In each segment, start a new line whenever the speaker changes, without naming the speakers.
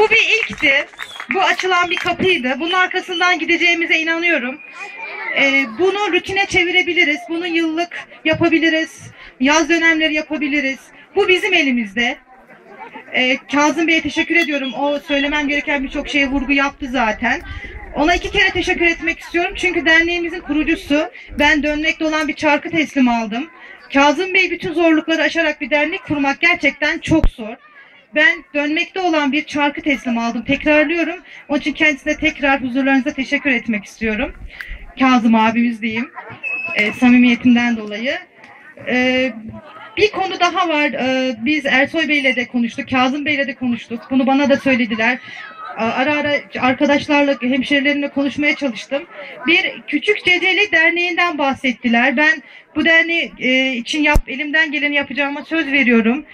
Bu bir ilkti. Bu açılan bir kapıydı. Bunun arkasından gideceğimize inanıyorum. Ee, bunu rutine çevirebiliriz. Bunu yıllık yapabiliriz. Yaz dönemleri yapabiliriz. Bu bizim elimizde. Ee, Kazım Bey'e teşekkür ediyorum. O söylemem gereken birçok şeye vurgu yaptı zaten. Ona iki kere teşekkür etmek istiyorum. Çünkü derneğimizin kurucusu. Ben dönmekte olan bir çarkı teslim aldım. Kazım Bey bütün zorlukları aşarak bir dernek kurmak gerçekten çok zor. Ben dönmekte olan bir çarkı teslim aldım. Tekrarlıyorum. Onun için kendisine tekrar huzurlarınıza teşekkür etmek istiyorum. Kazım abimiz diyeyim. E, samimiyetinden dolayı. E, bir konu daha var. E, biz Ersoy Bey'le de konuştuk. Kazım Bey'le de konuştuk. Bunu bana da söylediler. Ara ara arkadaşlarla, hemşerilerimle konuşmaya çalıştım. Bir Küçük Ceceli Derneği'nden bahsettiler. Ben bu derneği e, için yap, elimden geleni yapacağıma söz veriyorum.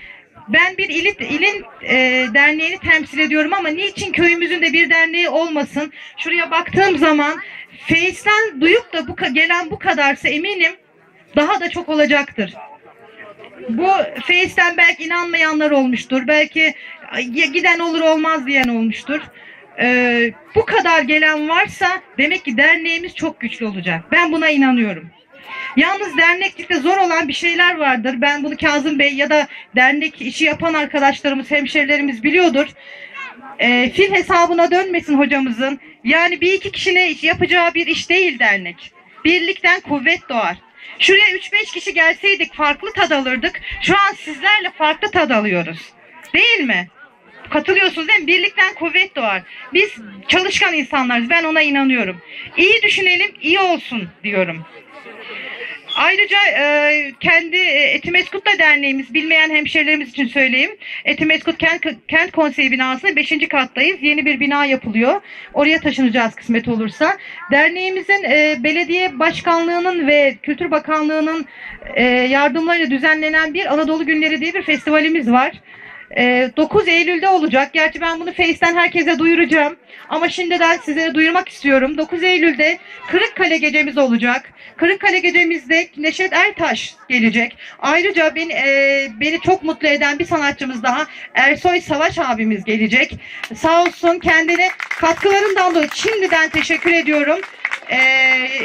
Ben bir ili, ilin e, derneğini temsil ediyorum ama niçin köyümüzün de bir derneği olmasın? Şuraya baktığım zaman Face'den duyup da bu gelen bu kadarsa eminim daha da çok olacaktır. Bu Face'ten belki inanmayanlar olmuştur. Belki giden olur olmaz diyen olmuştur. Ee, bu kadar gelen varsa demek ki derneğimiz çok güçlü olacak. Ben buna inanıyorum. Yalnız derneklikte zor olan bir şeyler vardır. Ben bunu Kazım Bey ya da dernek işi yapan arkadaşlarımız, hemşerilerimiz biliyordur. Ee, fil hesabına dönmesin hocamızın. Yani bir iki kişinin yapacağı bir iş değil dernek. Birlikten kuvvet doğar. Şuraya 3-5 kişi gelseydik farklı tad alırdık. Şu an sizlerle farklı tad alıyoruz. Değil mi? Katılıyorsunuz değil mi? Birlikten kuvvet doğar. Biz çalışkan insanlarız. Ben ona inanıyorum. İyi düşünelim, iyi olsun diyorum. Ayrıca e, kendi e, Etimeskut'la derneğimiz, bilmeyen hemşerilerimiz için söyleyeyim. Etimeskut Kent, Kent Konseyi binasının 5. kattayız. Yeni bir bina yapılıyor. Oraya taşınacağız kısmet olursa. Derneğimizin e, belediye başkanlığının ve Kültür Bakanlığı'nın e, yardımlarıyla düzenlenen bir Anadolu Günleri diye bir festivalimiz var. E, 9 Eylül'de olacak. Gerçi ben bunu Face'ten herkese duyuracağım. Ama şimdiden size duyurmak istiyorum. 9 Eylül'de Kırıkkale gecemiz olacak. Kırıkkale gecemizde Neşet Ertaş gelecek. Ayrıca beni, e, beni çok mutlu eden bir sanatçımız daha Ersoy Savaş abimiz gelecek. Sağ olsun kendine katkılarından dolayı şimdiden teşekkür ediyorum. E,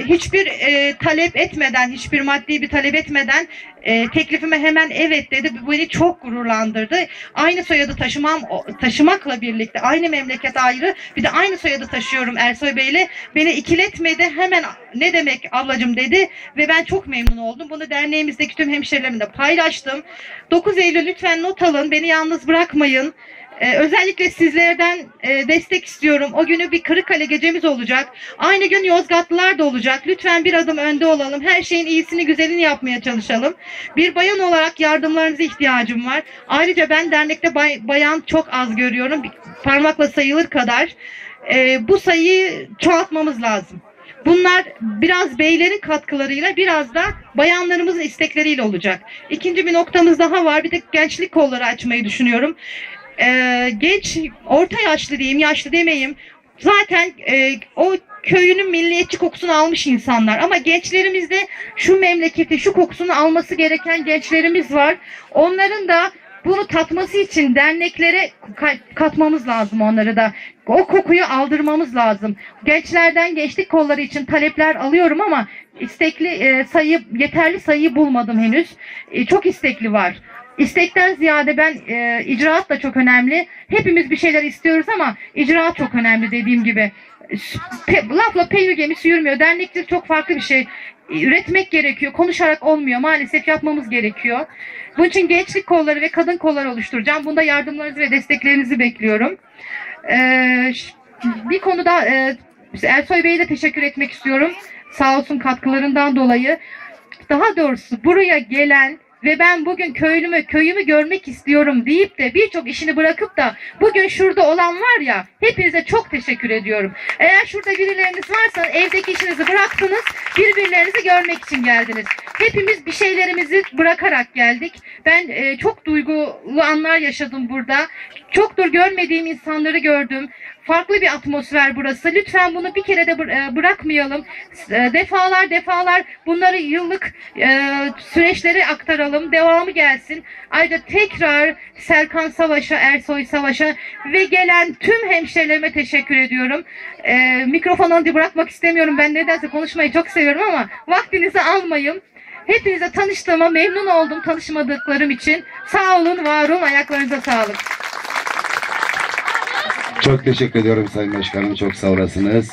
hiçbir e, talep etmeden, hiçbir maddi bir talep etmeden e, teklifime hemen evet dedi. Bu beni çok gururlandırdı. Aynı soyadı taşımam taşımakla birlikte aynı memleket ayrı bir de aynı soyadı taşıyorum Ersoy Bey'le. Beni ikiletmedi. Hemen ne demek ablacım dedi ve ben çok memnun oldum. Bunu derneğimizdeki tüm hemşerilerimle paylaştım. 9 Eylül lütfen not alın. Beni yalnız bırakmayın. Ee, özellikle sizlerden e, destek istiyorum. O günü bir Kırıkkale gecemiz olacak. Aynı gün Yozgatlılar da olacak. Lütfen bir adım önde olalım. Her şeyin iyisini güzelini yapmaya çalışalım. Bir bayan olarak yardımlarınıza ihtiyacım var. Ayrıca ben dernekte bay- bayan çok az görüyorum. Parmakla sayılır kadar. Ee, bu sayıyı çoğaltmamız lazım. Bunlar biraz beylerin katkılarıyla biraz da bayanlarımızın istekleriyle olacak. İkinci bir noktamız daha var. Bir de gençlik kolları açmayı düşünüyorum. Ee, genç, orta yaşlı diyeyim, yaşlı demeyeyim. Zaten e, o köyünün milliyetçi kokusunu almış insanlar. Ama gençlerimizde şu memleketi, şu kokusunu alması gereken gençlerimiz var. Onların da bunu tatması için derneklere ka- katmamız lazım onları da. O kokuyu aldırmamız lazım. Gençlerden gençlik kolları için talepler alıyorum ama istekli e, sayı yeterli sayıyı bulmadım henüz. E, çok istekli var. İstekten ziyade ben e, icraat da çok önemli. Hepimiz bir şeyler istiyoruz ama icraat çok önemli dediğim gibi. Pe, lafla peynir gemisi yürümüyor. Derneklik çok farklı bir şey. Üretmek gerekiyor. Konuşarak olmuyor. Maalesef yapmamız gerekiyor. Bunun için gençlik kolları ve kadın kolları oluşturacağım. Bunda yardımlarınızı ve desteklerinizi bekliyorum. Ee, bir konuda e, Ersoy Bey'e de teşekkür etmek istiyorum. Sağ olsun katkılarından dolayı. Daha doğrusu buraya gelen ve ben bugün köylümü, köyümü görmek istiyorum deyip de birçok işini bırakıp da bugün şurada olan var ya hepinize çok teşekkür ediyorum. Eğer şurada birileriniz varsa evdeki işinizi bıraktınız, birbirlerinizi görmek için geldiniz. Hepimiz bir şeylerimizi bırakarak geldik. Ben e, çok duygulu anlar yaşadım burada. Çoktur görmediğim insanları gördüm. Farklı bir atmosfer burası. Lütfen bunu bir kere de e, bırakmayalım. E, Defalar defalar bunları yıllık e, süreçleri aktaralım. Devamı gelsin. Ayrıca tekrar Serkan Savaş'a, Ersoy Savaş'a ve gelen tüm hemşerilerime teşekkür ediyorum. Mikrofonu da bırakmak istemiyorum. Ben nedense konuşmayı çok seviyorum ama vaktinizi almayayım. Hepinize tanıştığıma memnun oldum tanışmadıklarım için. Sağ olun, var olun, ayaklarınıza sağlık.
Çok teşekkür ediyorum Sayın Başkanım. Çok sağ olasınız.